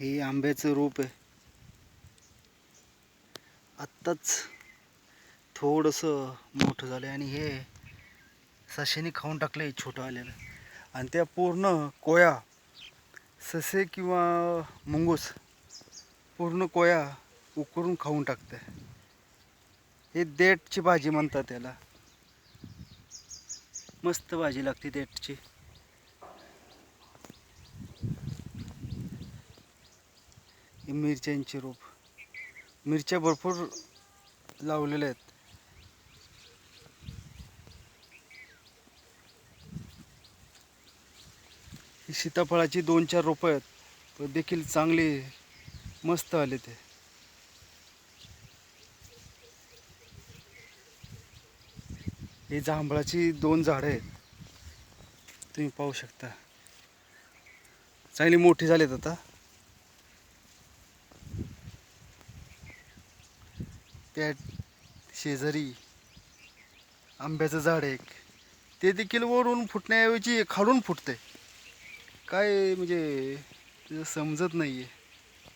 हे आंब्याचं रोप आहे. आत्ताच थोडंसं मोठं झालं आणि हे सशेने खाऊन टाकलं आहे छोटं आलेलं. आणि त्या पूर्ण कोया ससे किंवा मुंगूस पूर्ण कोया उकरून खाऊन टाकते हे देठची भाजी म्हणतात त्याला. मस्त भाजी लागते देठची. मिरच्यांचे रोप. मिरच्या भरपूर लावलेल्या आहेत. ही सीताफळाची दोन चार रोपं आहेत पण देखील चांगली मस्त आले ते. हे जांभळाची दोन झाडं आहेत. तुम्ही पाहू शकता. चांगली मोठी झालीत आता. त्या शेजारी आंब्याचं झाड एक. ते देखील वरून फुटण्याऐवजी खालून फुटते काय म्हणजे समजत नाही आहे